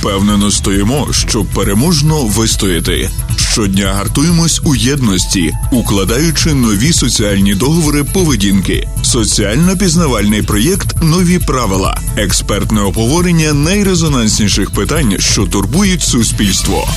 Впевнено стоїмо, щоб переможно вистояти. Щодня гартуємось у єдності, укладаючи нові соціальні договори поведінки. Соціально-пізнавальний проєкт Нові правила, експертне обговорення найрезонансніших питань, що турбують суспільство.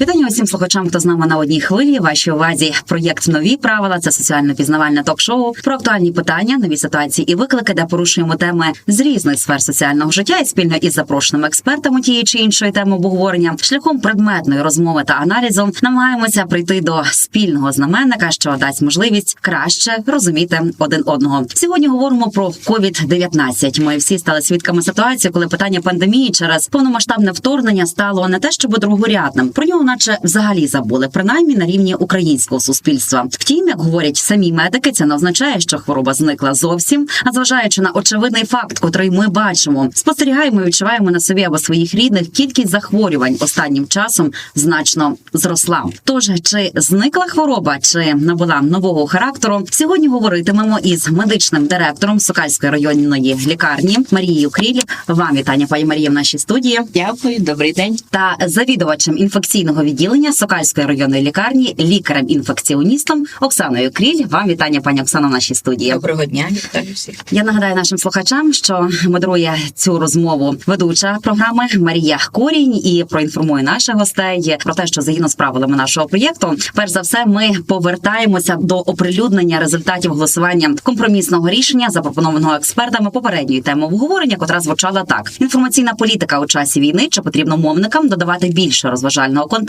Вітання усім слухачам, хто з нами на одній хвилі. Вашій увазі проєкт нові правила. Це соціально пізнавальне ток-шоу про актуальні питання, нові ситуації і виклики, де порушуємо теми з різних сфер соціального життя і спільно із запрошеними експертами тієї чи іншої теми обговорення шляхом предметної розмови та аналізу намагаємося прийти до спільного знаменника, що дасть можливість краще розуміти один одного. Сьогодні говоримо про COVID-19. Ми всі стали свідками ситуації, коли питання пандемії через повномасштабне вторгнення стало не те, щоб другорядним. Про нього наче взагалі забули, принаймні на рівні українського суспільства. Втім, як говорять самі медики, це не означає, що хвороба зникла зовсім. А зважаючи на очевидний факт, котрий ми бачимо, спостерігаємо і відчуваємо на собі або своїх рідних, кількість захворювань останнім часом значно зросла. Тож чи зникла хвороба, чи набула нового характеру? Сьогодні говоритимемо із медичним директором Сокальської районної лікарні Марією Кріль. Вам вітання, пані Марія, в нашій студії Дякую, добрий день. та завідувачем інфекційного відділення Сокальської районної лікарні, лікарем-інфекціоністом Оксаною Кріль. Вам вітання, пані Оксано, в нашій студії. Доброго дня, вітаю всіх. Я нагадаю нашим слухачам, що модерує цю розмову ведуча програми Марія Корінь і проінформує наших гостей про те, що згідно з правилами нашого проєкту, перш за все, ми повертаємося до оприлюднення результатів голосування компромісного рішення, запропонованого експертами попередньої теми обговорення, котра звучала так: інформаційна політика у часі війни чи потрібно мовникам додавати більше розважального контенту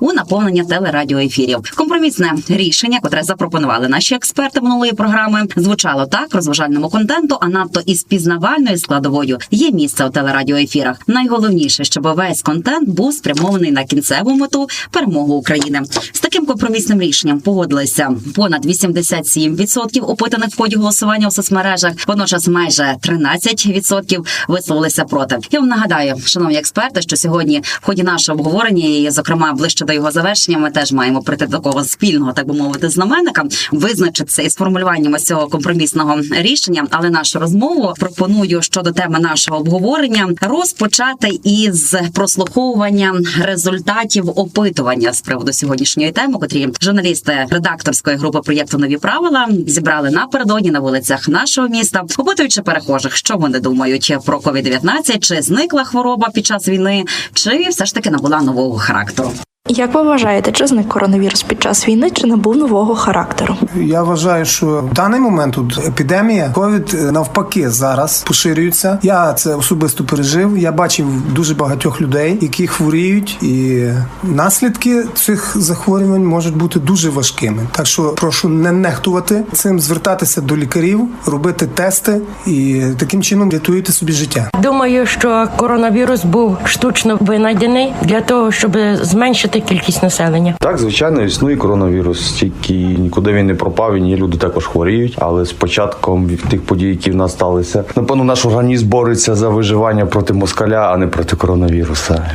у наповнення телерадіоефірів. Компромісне рішення, котре запропонували наші експерти минулої програми, звучало так: розважальному контенту, а надто із пізнавальною складовою є місце у телерадіоефірах. Найголовніше, щоб весь контент був спрямований на кінцеву мету перемогу України. З таким компромісним рішенням погодилися понад 87% опитаних в ході голосування у соцмережах. Водночас майже 13% висловилися проти. Я вам нагадаю, шановні експерти, що сьогодні в ході нашого обговорення, і зокрема ближче до його завершення, ми теж маємо прийти до такого спільного, так би мовити, знаменника, визначитися із формулюваннями цього компромісного рішення. Але нашу розмову пропоную щодо теми нашого обговорення розпочати із прослуховування результатів опитування з приводу сьогоднішньої теми, котрі журналісти редакторської групи проєкту Нові правила зібрали напередодні на вулицях нашого міста, опитуючи перехожих, що вони думають про COVID-19, чи зникла хвороба під час війни, чи все ж таки набула нового характеру. Ito. Як ви вважаєте, чи зник коронавірус під час війни, чи набув нового характеру? Я вважаю, що в даний момент тут епідемія ковід е, навпаки зараз поширюється. Я це особисто пережив. Я бачив дуже багатьох людей, які хворіють, і наслідки цих захворювань можуть бути дуже важкими. Так що прошу не нехтувати цим, звертатися до лікарів, робити тести і таким чином рятуєте собі життя. Думаю, що коронавірус був штучно винайдений для того, щоб зменшити кількість населення. Так, звичайно, існує коронавірус, тільки нікуди він не пропав. і Ні, люди також хворіють. Але з початком тих подій, які в нас сталися, напевно, наш організм бореться за виживання проти москаля, а не проти коронавіруса.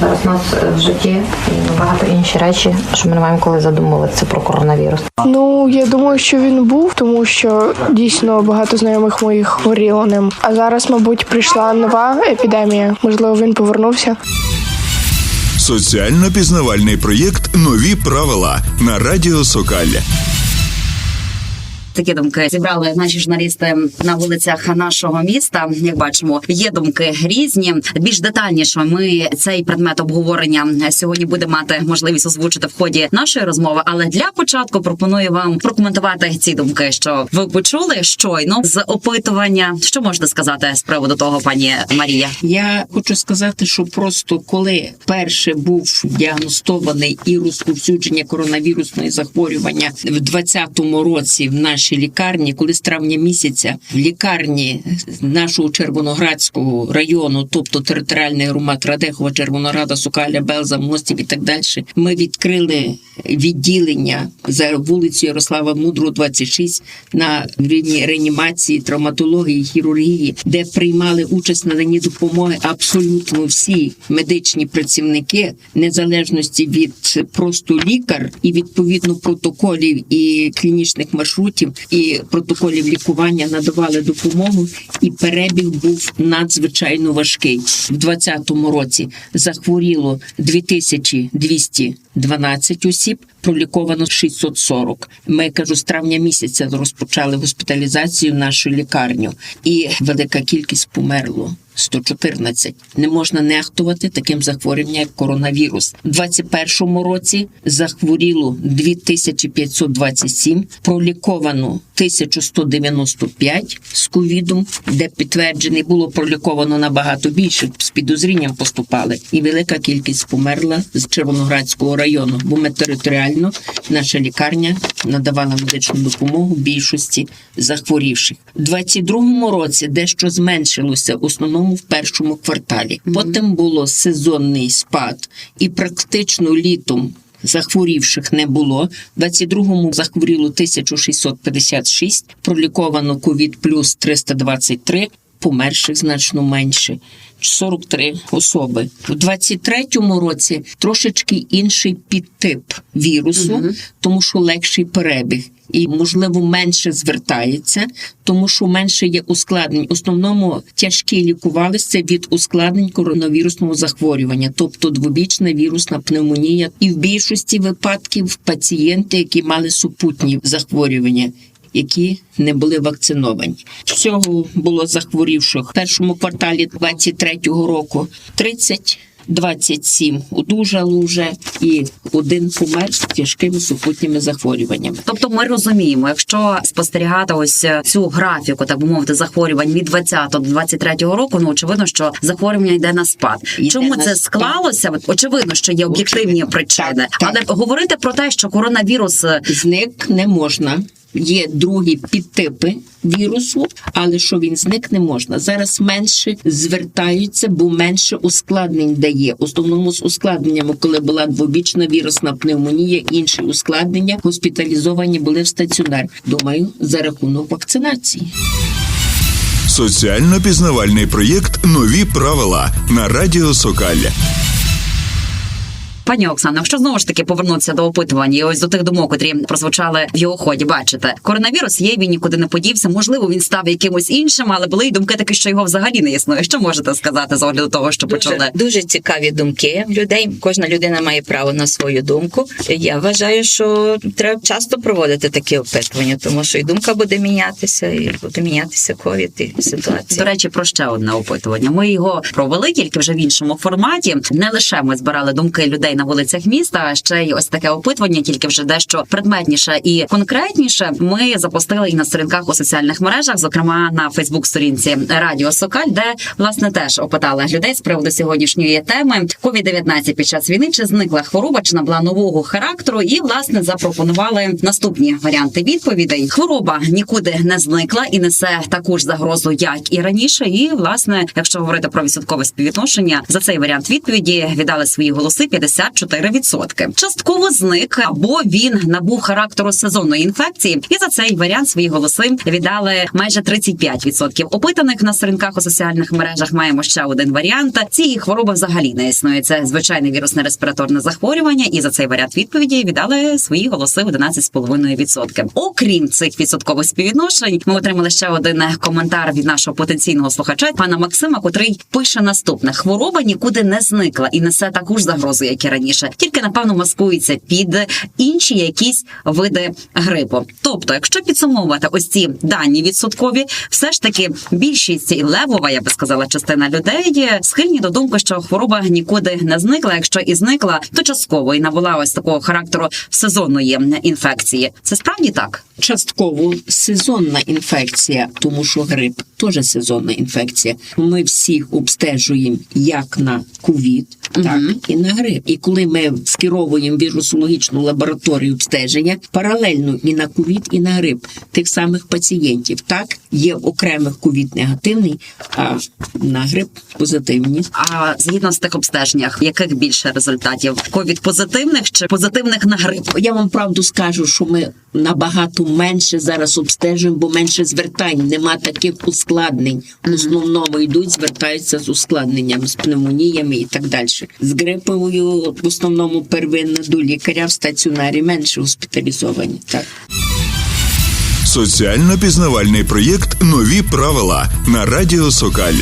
Зараз у нас в житті і багато інші речі, що ми не маємо коли задумуватися про коронавірус. Ну я думаю, що він був, тому що дійсно багато знайомих моїх хворіло ним. А зараз, мабуть, прийшла нова епідемія. Можливо, він повернувся. Соціально-пізнавальний проєкт Нові правила на радіо Сокаль. Такі думки зібрали наші журналісти на вулицях нашого міста. Як бачимо, є думки різні. Більш детальніше ми цей предмет обговорення сьогодні будемо мати можливість озвучити в ході нашої розмови. Але для початку пропоную вам прокоментувати ці думки, що ви почули щойно з опитування. Що можете сказати з приводу того, пані Марія? Я хочу сказати, що просто коли перше був діагностований і розповсюдження коронавірусної захворювання в 2020 році в нашій лікарні, коли з травня місяця в лікарні нашого Червоноградського району, тобто територіальний громад Радехова, Червонограда, Сокаля, Белза, Мостів і так далі, ми відкрили відділення за вулицею Ярослава Мудрого, 26 на рівні реанімації, травматології, хірургії, де приймали участь в наданні допомоги абсолютно всі медичні працівники, незалежності від просто лікар і відповідно протоколів і клінічних маршрутів, і протоколів лікування надавали допомогу, і перебіг був надзвичайно важкий. В 2020 році захворіло 2212 осіб, проліковано 640. Ми кажу, з травня місяця розпочали госпіталізацію нашу лікарню, і велика кількість померло. 114. Не можна нехтувати таким захворюванням, як коронавірус. У 2021 році захворіло 2527, проліковано 1195 з ковідом, де підтверджений було проліковано набагато більше, з підозрінням поступали. І велика кількість померла з Червоноградського району, бо ми територіально наша лікарня надавала медичну допомогу більшості захворівших. У 22 році дещо зменшилося, в основному в першому кварталі. Потім було сезонний спад, і практично літом. Захворівших не було. В 22-му захворіло 1656, проліковано ковід плюс 323, померших значно менше. 43 особи. У 23-му році трошечки інший підтип вірусу, тому що легший перебіг. І, можливо, менше звертається, тому що менше є ускладнень. В основному тяжкі лікувалися від ускладнень коронавірусного захворювання, тобто двобічна вірусна пневмонія, і в більшості випадків пацієнти, які мали супутні захворювання. Які не були вакциновані. Всього було захворівших в першому кварталі 23-го року 30 27 одужало вже і один помер з тяжкими супутніми захворюваннями. Тобто ми розуміємо, якщо спостерігати ось цю графіку, так би мовити, захворювань від 20 до 23 року, ну очевидно, що захворювання йде на спад. Йде Чому на це спад. склалося? Очевидно, що є об'єктивні причини, так, так. але говорити про те, що коронавірус е, Зник не можна. Є другі підтипи вірусу, але що він зник не можна. Зараз менше звертаються, бо менше ускладнень дає. Основному з ускладненнями, коли була двобічна вірусна пневмонія, інші ускладнення госпіталізовані були в стаціонар. Думаю, за рахунок вакцинації. Соціально пізнавальний проєкт Нові правила на Радіо Сокаль. Пані Оксано, якщо знову ж таки повернутися до опитування, і ось до тих думок, котрі прозвучали в його ході, бачите, коронавірус є, він нікуди не подівся. Можливо, він став якимось іншим, але були й думки такі, що його взагалі не існує. Що можете сказати з огляду того, що? Дуже, дуже цікаві думки людей. Кожна людина має право на свою думку. Я вважаю, що треба часто проводити такі опитування, тому що і думка буде мінятися, і буде мінятися ковід і ситуація. До речі, про ще одне опитування. Ми його провели тільки вже в іншому форматі. Не лише ми збирали думки людей на вулицях міста, ще й ось таке опитування, тільки вже дещо предметніше і конкретніше. Ми запустили і на сторінках у соціальних мережах, зокрема на Фейсбук-сторінці Радіо Сокаль, де власне теж опитали людей з приводу сьогоднішньої теми COVID-19 під час війни. Чи зникла хвороба, чи набула нового характеру? І власне запропонували наступні варіанти відповідей. Хвороба нікуди не зникла і несе таку ж загрозу, як і раніше. І власне, якщо говорити про відсоткове співвідношення, за цей варіант відповіді віддали свої голоси 54%. Частково зник або він набув характеру сезонної інфекції, і за цей варіант свої голоси віддали майже 35% опитаних на сторінках у соціальних мережах. Маємо ще один варіант. Цієї хвороби взагалі не існує. Це звичайне вірусне респіраторне захворювання, і за цей варіант відповіді віддали свої голоси 11,5%. Окрім цих відсоткових співвідношень, ми отримали ще один коментар від нашого потенційного слухача, пана Максима, котрий пише наступне: хвороба нікуди не зникла і несе таку ж загрозу, як і раніше, тільки напевно маскується під інші якісь види грипу. Тобто, якщо підсумовувати ось ці дані відсоткові, все ж таки більшість і левова, я би сказала, частина людей схильні до думки, що хвороба нікуди не зникла. Якщо і зникла, то частково і набула ось такого характеру сезонної інфекції. Це справді так. частково сезонна інфекція, тому що грип теж сезонна інфекція. Ми всіх обстежуємо як на ковід, так і на грип. І коли ми скеровуємо вірусологічну лабораторію обстеження, паралельно і на ковід, і на грип тих самих пацієнтів. Так є в окремих ковід негативний, а на грип позитивні. А згідно з тих обстеженнях, яких більше результатів ковід позитивних чи позитивних на грип? Я вам правду скажу, що ми набагато менше зараз обстежуємо, бо менше звертань, нема таких ускладнень. В основному йдуть, звертаються з ускладненням, з пневмоніями і так далі. З гриповою в основному первинно до лікаря в стаціонарі менше госпіталізовані. Так. Соціально-пізнавальний проєкт Нові правила на Радіо Сокаль.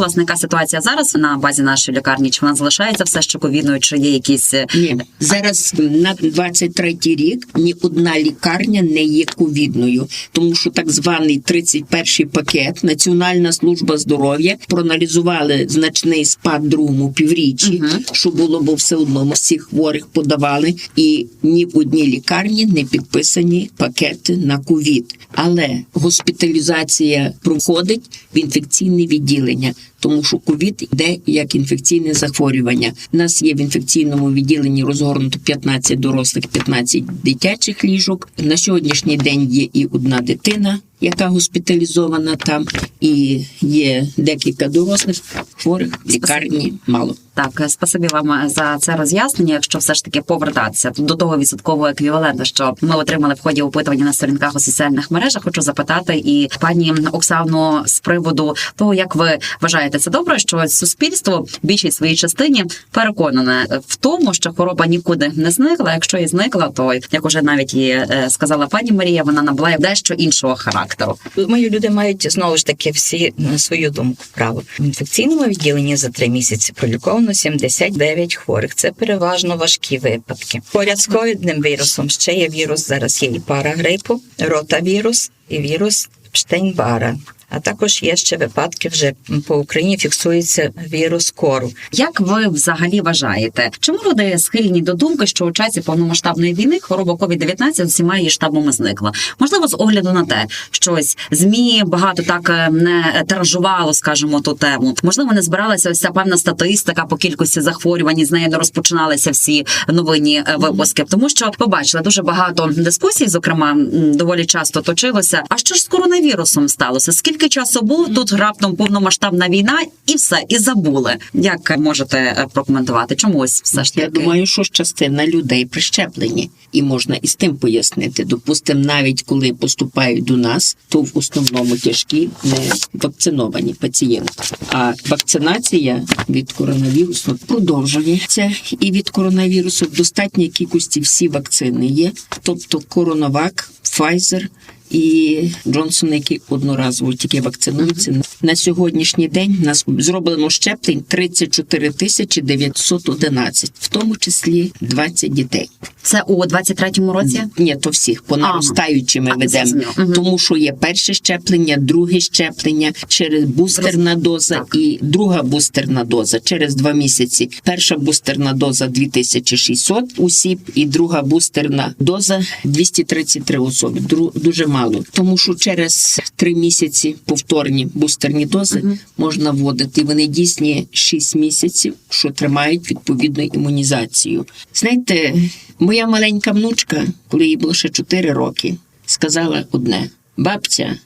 Власне, яка ситуація зараз на базі нашої лікарні? Чи вона залишається все ще ковідною, чи є якісь е, Ні, зараз на 23-й рік ні одна лікарня не є ковідною, тому що так званий 31-й пакет Національна служба здоров'я проаналізували значний спад другому півріччі, що було, бо все одному всіх хворих подавали, і ні в одній лікарні не підписані пакети на ковід. Але госпіталізація проходить в інфекційне відділення. Тому що ковід йде як інфекційне захворювання. У нас є в інфекційному відділенні розгорнуто 15 дорослих, 15 дитячих ліжок. На сьогоднішній день є і одна дитина, яка госпіталізована там, і є декілька дорослих хворих в лікарні мало. Так, спасибі вам за це роз'яснення. Якщо все ж таки повертатися до того відсоткового еквіваленту, що ми отримали в ході опитування на сторінках у соціальних мережах, хочу запитати і пані Оксану з приводу того, як ви вважаєте це добре, що суспільство в більшій своїй частині переконане в тому, що хвороба нікуди не зникла. Якщо і зникла, то як уже навіть і е, сказала пані Марія, вона набула дещо іншого характеру. Мої люди мають знову ж таки всі на свою думку право. В інфекційному відділенні за три місяці проліковано 79 хворих. Це переважно важкі випадки. Поряд з ковідним вірусом ще є вірус. Зараз є і парагрипу, ротавірус і вірус Штейнбара. А також є ще випадки вже по Україні фіксується вірус кору. Як ви взагалі вважаєте, чому люди схильні до думки, що у часі повномасштабної війни хвороба COVID-19 з усіма її штабами зникла? Можливо, з огляду на те, що ось змі багато так е, не тиражувало, скажімо, ту тему. Можливо, не збиралася ось ця певна статистика по кількості захворювань, з нею не розпочиналися всі новинні е, випуски. Тому що побачила дуже багато дискусій, зокрема, доволі часто точилося. А що ж з коронавірусом сталося? Скільки часу був тут раптом повномасштабна війна, і все, і забули. Як можете е, прокоментувати? Чому ось все ж таки? Я думаю, що ж частина людей прищеплені, і можна і з тим пояснити. Допустимо, навіть коли поступають до нас, то в основному тяжкі не вакциновані пацієнти. А вакцинація від коронавірусу продовжується. І від коронавірусу в достатній кількості всі вакцини є, тобто коронавак, Pfizer і Джонсон, які одноразово тільки вакцинуються. На сьогоднішній день нас зроблено щеплень 34 тисячі 911, в тому числі 20 дітей. Це у 23-му році? Ні, то всіх по наростаючи ми ведемо. Мгм. тому що є перше щеплення, друге щеплення через бустерна доза і друга бустерна доза через два місяці. Перша бустерна доза 2600 осіб, і друга бустерна доза 233 особи. Дру- дуже мало, тому що через три місяці повторні бустерні дози можна вводити. Вони дійсні 6 місяців, що тримають відповідну імунізацію. Знаєте, моя маленька внучка, коли їй було ще 4 роки, сказала одне: бабця,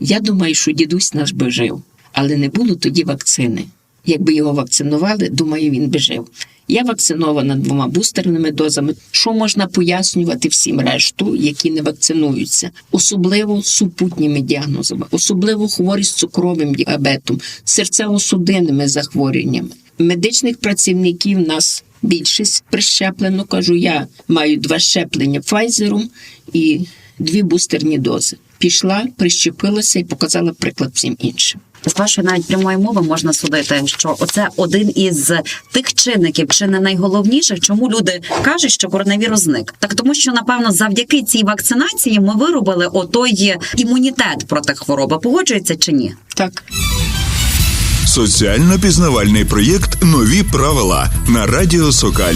я думаю, що дідусь наш би жив, але не було тоді вакцини. Якби його вакцинували, думаю, він би жив. Я вакцинована двома бустерними дозами. Що можна пояснювати всім решту, які не вакцинуються, особливо супутніми діагнозами, особливо хворі з цукровим діабетом, серцево-судинними захворюваннями. Медичних працівників нас більшість прищеплено. Кажу, я маю два щеплення Пфайзером і дві бустерні дози. Пішла, прищепилася і показала приклад всім іншим. З вашої навіть прямої мови можна судити, що оце один із тих чинників, чи не найголовніших, чому люди кажуть, що коронавірус зник. Так тому, що напевно завдяки цій вакцинації ми виробили отой імунітет проти хвороби. Погоджується чи ні? Так. Соціально-пізнавальний проєкт Нові правила на Радіо Сокаль.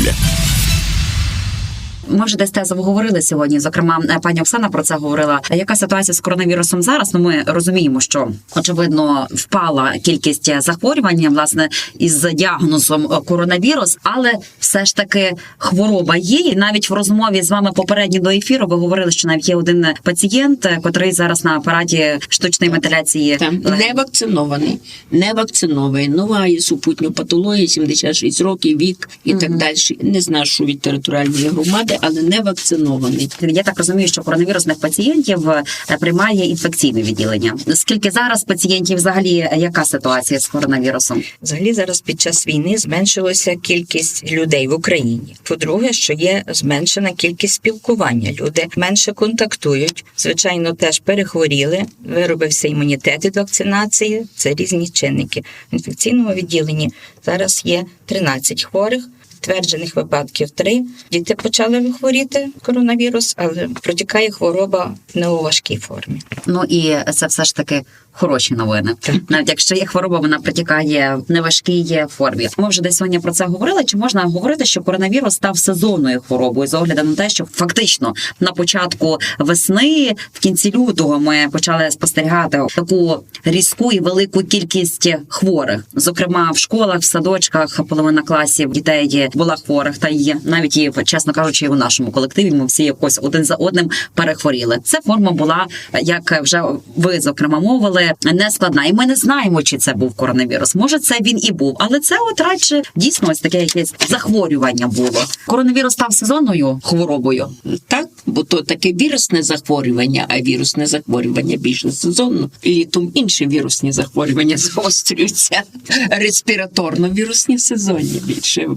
Ми вже десь тезово говорили сьогодні. Зокрема, е, пані Оксана про це говорила. Яка ситуація з коронавірусом зараз? Ну ми розуміємо, що очевидно впала кількість захворювань власне із діагнозом е, коронавірус, але все ж таки хвороба є. І навіть в розмові з вами попередньо до ефіру ви говорили, що навіть є один пацієнт, е, котрий зараз на апараті штучної вентиляції не вакцинований, не вакцинований, нова є супутню патологію, 76 років, вік і так далі. Не знаю, що від територіальної громади, люди, але не вакцинований. Я так розумію, що коронавірусних пацієнтів е, приймає інфекційне відділення. Скільки зараз пацієнтів, взагалі, е, яка ситуація з коронавірусом? Взагалі зараз під час війни зменшилася кількість людей в Україні. По-друге, що є зменшена кількість спілкування. Люди менше контактують. Звичайно, теж перехворіли. Виробився імунітет від вакцинації. Це різні чинники. В інфекційному відділенні зараз є 13 хворих. Підтверджених випадків 3. Діти почали хворіти коронавірус, але протікає хвороба не у важкій формі. Ну і це все ж таки хороші новини. Навіть якщо є хвороба, вона протікає в неважкій формі. Ми вже десь сьогодні про це говорили. Чи можна говорити, що коронавірус став сезонною хворобою з огляду на те, що фактично на початку весни, в кінці лютого, ми почали спостерігати таку різку і велику кількість хворих, зокрема в школах, в садочках, половина класів дітей була хворих, та й навіть і чесно кажучи, і у нашому колективі ми всі якось один за одним перехворіли. Це форма була, як вже ви зокрема мовили, не складна. І ми не знаємо, чи це був коронавірус. Може, це він і був, але це от радше дійсно ось таке якесь захворювання було. Коронавірус став сезонною хворобою. Так, бо то таке вірусне захворювання, а вірусне захворювання більше сезонно. Літом інші вірусні захворювання загострюються. Респіраторно-вірусні сезонні більше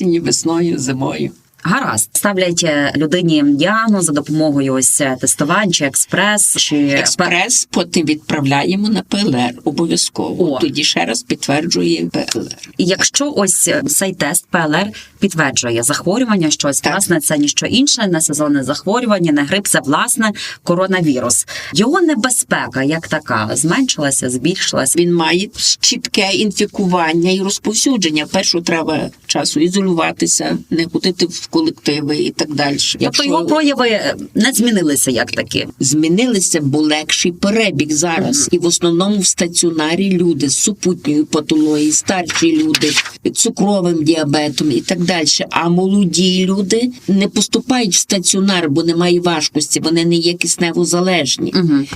осінню, весною, зимою. Гаразд ставлять е, людині діагноз за допомогою ось е, тестувань чи експрес чи Експрес потім відправляємо на ПЛР обов'язково. О. Тоді ще раз підтверджує ПЛР. І якщо ось е, цей тест ПЛР підтверджує захворювання, щось Так. власне це ніщо інше, не сезонне захворювання, не грип, це власне коронавірус. Його небезпека як така зменшилася, збільшилася. Він має чітке інфікування і розповсюдження. Першу треба часу ізолюватися, не ходити в колективи і так далі. Тобто його прояви е, не змінилися як такі. змінилися, бо легший перебіг зараз. І в основному в стаціонарі люди з супутньою патологією, старші люди, цукровим діабетом і так далі. А молоді люди не поступають в стаціонар, бо немає важкості, вони не є киснево залежні.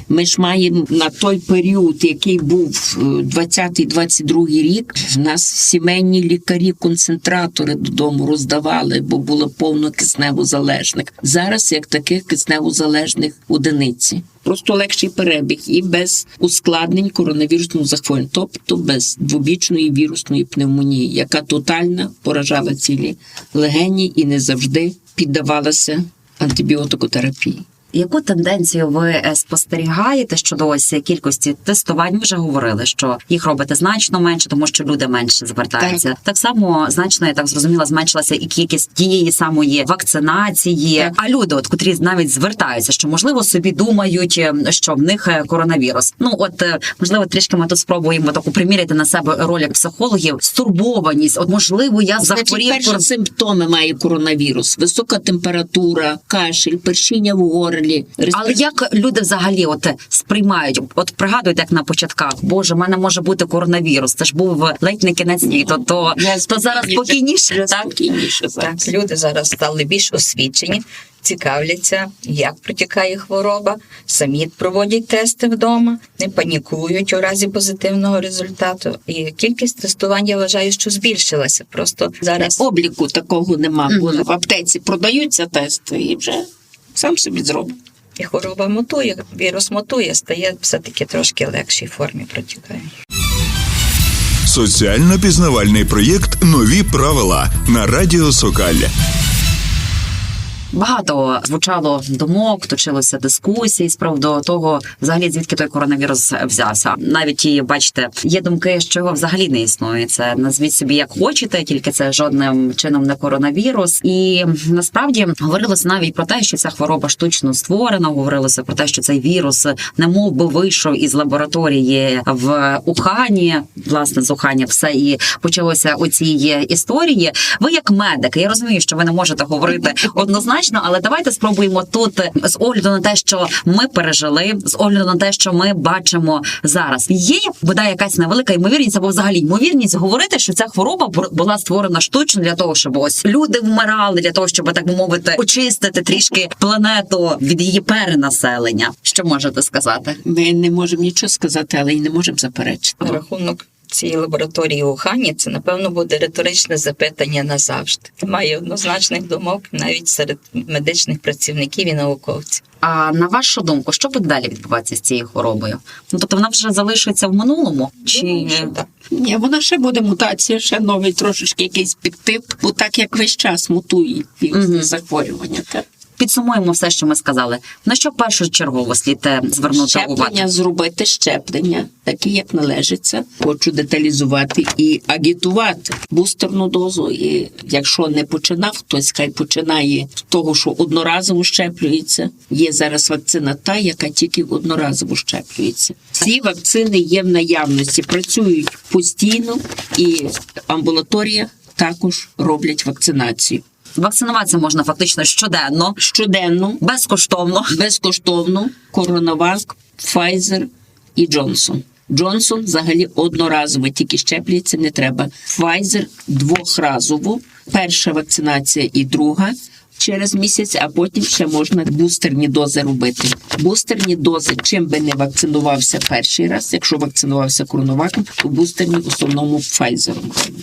Ми ж маємо на той період, який був е, 20-22 рік, в нас сімейні лікарі-концентратори додому роздавали, бо було повно кисневозалежних. Зараз як таких кисневозалежних одиниці. Просто легший перебіг і без ускладнень коронавірусного захворювання, тобто без двобічної вірусної пневмонії, яка тотально поражала цілі легені і не завжди піддавалася антибіотикотерапії. Яку тенденцію ви е, спостерігаєте щодо ось кількості тестувань? Ми вже говорили, що їх робите значно менше, тому що люди менше звертаються. Так, само значно я так зрозуміла, зменшилася і кількість тієї самої вакцинації. Так. А люди, от котрі навіть звертаються, що можливо собі думають, е, що в них е, коронавірус. Ну от е, можливо, трішки ми тут спробуємо таку приміряти на себе роль психологів. Стурбованість, от можливо, я Значить, захворів. перші кор- симптоми має коронавірус: висока температура, кашель, першіння в горлі. Але як люди взагалі от сприймають? От пригадуйте, як на початках, боже, в мене може бути коронавірус. Це ж був ледь не кінець світу. То, то зараз спокійніше. Так? спокійніше зараз. Так, люди зараз стали більш освічені, цікавляться, як протікає хвороба, самі проводять тести вдома, не панікують у разі позитивного результату. І кількість тестувань я вважаю, що збільшилася. Просто зараз Обліку такого нема, бо в аптеці продаються тести і вже сам собі зробить. і хвороба мутує, вірус мутує, стає все-таки трошки легшій формі протікає. Соціально пізнавальний проєкт Нові правила на Радіо Сокаль. Багато звучало думок, точилося дискусій з приводу того, взагалі звідки той коронавірус взявся. Навіть і бачите, є думки, що його взагалі не існує. Це назвіть собі як хочете, тільки це жодним чином не коронавірус. І насправді говорилося навіть про те, що ця хвороба штучно створена. Говорилося про те, що цей вірус не мов би вийшов із лабораторії в Ухані. Власне, з Ухані все і почалося у цій історії. Ви як медик, я розумію, що ви не можете говорити однозначно, але давайте спробуємо тут з огляду на те, що ми пережили, з огляду на те, що ми бачимо зараз. Є бодай якась невелика ймовірність або взагалі ймовірність говорити, що ця хвороба бу- була створена штучно для того, щоб ось люди вмирали, для того, щоб так би мовити, очистити трішки планету від її перенаселення. Що можете сказати? Ми не можемо нічого сказати, але й не можемо заперечити. Рахунок цій лабораторії у Хані, це напевно буде риторичне запитання назавжди. Немає однозначних думок навіть серед медичних працівників і науковців. А на вашу думку, що буде далі відбуватися з цією хворобою? Ну тобто вона вже залишиться в минулому? Чи що так. Ні, вона ще буде мутація, ще новий трошечки якийсь підтип, бо так як весь час мутує вірусні захворювання. Так? Підсумуємо все, що ми сказали? На що першочергово слід е, звернути увагу? Щеплення зробити щеплення, таке як належиться. Хочу деталізувати і агітувати бустерну дозу. І якщо не починав, хтось хай починає з того, що одноразово щеплюється. Є зараз вакцина та, яка тільки одноразово щеплюється. Ці вакцини є в наявності, працюють постійно, і амбулаторія також роблять вакцинацію. Вакцинуватися можна фактично щоденно, Щоденно безкоштовно. безкоштовно Коронавак, Pfizer і Джонсон. Джонсон взагалі одноразово, тільки щеплюється не треба. Pfizer двохразово. Перша вакцинація і друга через місяць, а потім ще можна бустерні дози робити. Бустерні дози, чим би не вакцинувався перший раз, якщо вакцинувався коронаваком, то бустерні в основному Pfizer.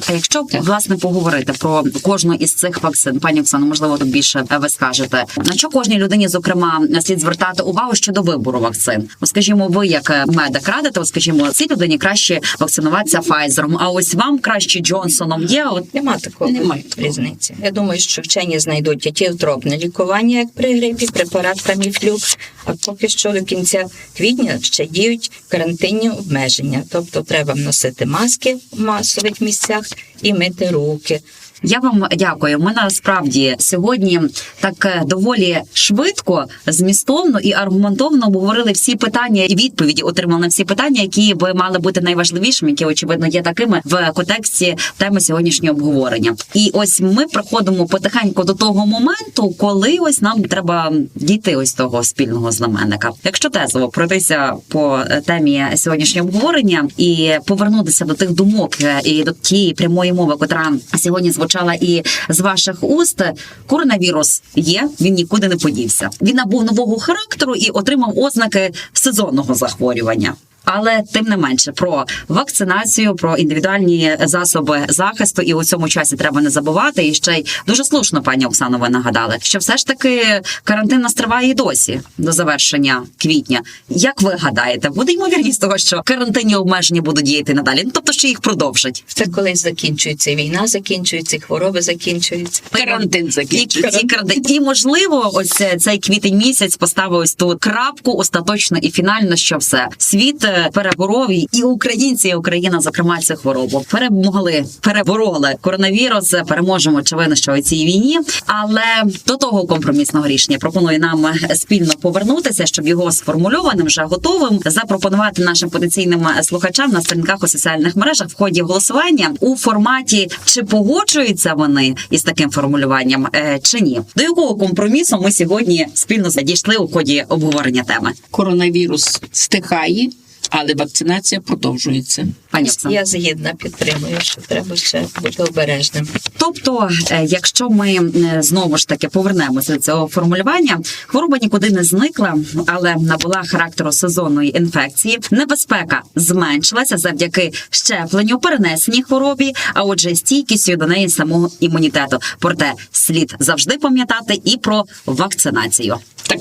А Якщо власне поговорити про кожну із цих вакцин, пані Оксано, можливо, тут більше ви скажете, на що кожній людині, зокрема, слід звертати увагу щодо вибору вакцин? Скажімо, ви як е, медик радите, от, скажімо, цій людині краще вакцинуватися Файзером, а ось вам краще Джонсоном. Є от Нема такого Немає. різниці. Я думаю, що вчені знайдуть атіотропне лікування, як при грипі, препарат Таміфлю. А поки що до кінця квітня ще діють карантинні обмеження. Тобто треба носити маски в масових місцях і мити руки. Я вам дякую. Ми насправді сьогодні так е, доволі швидко, змістовно і аргументовно обговорили всі питання і відповіді отримали на всі питання, які би мали бути найважливішими, які очевидно є такими в контексті теми сьогоднішнього обговорення. І ось ми приходимо потихеньку до того моменту, коли ось нам треба дійти ось того спільного знаменника. Якщо тезово пройтися по е, темі сьогоднішнього обговорення і повернутися до тих думок е, і до тієї прямої мови, котра сьогодні звучала і з ваших уст, коронавірус є, він нікуди не подівся. Він набув нового характеру і отримав ознаки сезонного захворювання. Але тим не менше про вакцинацію, про індивідуальні засоби захисту, і у цьому часі треба не забувати. І ще й дуже слушно, пані Оксано, ви нагадали, що все ж таки карантин нас триває і досі до завершення квітня. Як ви гадаєте, буде ймовірність того, що карантинні обмеження будуть діяти надалі? Ну тобто, що їх продовжать? Це колись закінчується війна, закінчується, хвороби закінчуються. Карантин І, закінчується. ці карантин- і можливо, ось цей квітень місяць поставив ось тут крапку остаточно і фінально, що все світ е, переборов і українці, і Україна, зокрема, цю хворобу перемогли, перебороли коронавірус. Переможемо очевидно, що у цій війні. Але до того компромісного рішення пропоную нам спільно повернутися, щоб його сформульованим вже готовим запропонувати нашим потенційним слухачам на сторінках у соціальних мережах в ході голосування у форматі чи погоджуються вони із таким формулюванням е, чи ні. До якого компромісу ми сьогодні спільно дійшли у ході обговорення теми? Коронавірус стихає, але вакцинація продовжується. Пані Оксана. Я згідна підтримую, що треба ще бути обережним. Тобто, е, якщо ми е, знову ж таки повернемося до цього формулювання, хвороба нікуди не зникла, але набула характеру сезонної інфекції. Небезпека зменшилася завдяки щепленню, перенесеній хворобі, а отже, стійкістю до неї самого імунітету. Проте слід завжди пам'ятати і про вакцинацію. Так.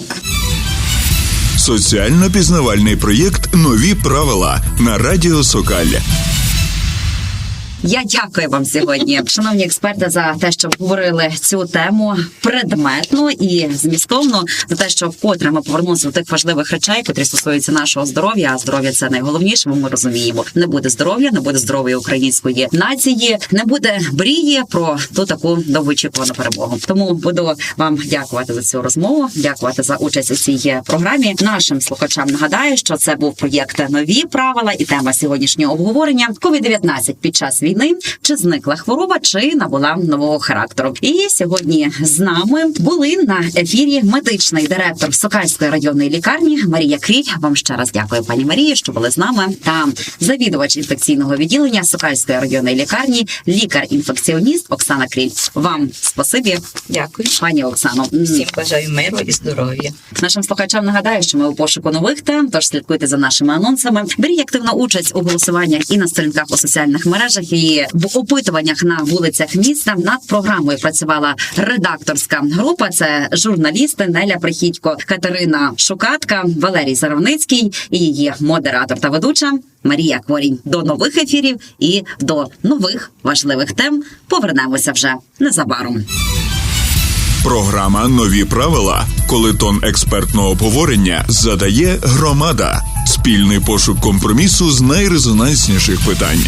Соціально пізнавальний проєкт Нові правила на Радіо Сокаль. Я дякую вам сьогодні, шановні експерти, за те, що обговорили цю тему предметно і змістовно за те, що вкотре ми повернулися до тих важливих речей, які стосуються нашого здоров'я. А здоров'я це найголовніше. бо Ми розуміємо, не буде здоров'я, не буде здоров'я української нації, не буде мрії про ту таку довгоочікувану перемогу. Тому буду вам дякувати за цю розмову, дякувати за участь у цій програмі. Нашим слухачам нагадаю, що це був проєкт нові правила і тема сьогоднішнього обговорення COVID-19 під час війни війни, чи зникла хвороба, чи набула нового характеру. І сьогодні з нами були на ефірі медичний директор Сокальської районної лікарні Марія Кріль. Вам ще раз дякую, пані Марії, що були з нами. Та завідувач інфекційного відділення Сокальської районної лікарні, лікар-інфекціоніст Оксана Кріль. Вам спасибі, Дякую. пані Оксано. Всім бажаю миру і здоров'я. Нашим слухачам нагадаю, що ми у пошуку нових тем, тож слідкуйте за нашими анонсами. Беріть активну участь у голосуваннях і на сторінках у соціальних мережах, і в опитуваннях на вулицях міста. Над програмою працювала редакторська група. Це журналісти Неля Прихідько, Катерина Шукатка, Валерій Заровницький і її модератор та ведуча Марія Кворінь. До нових ефірів і до нових важливих тем повернемося вже незабаром. Програма Нові правила, коли тон експертного обговорення задає громада. Спільний пошук компромісу з найрезонансніших питань.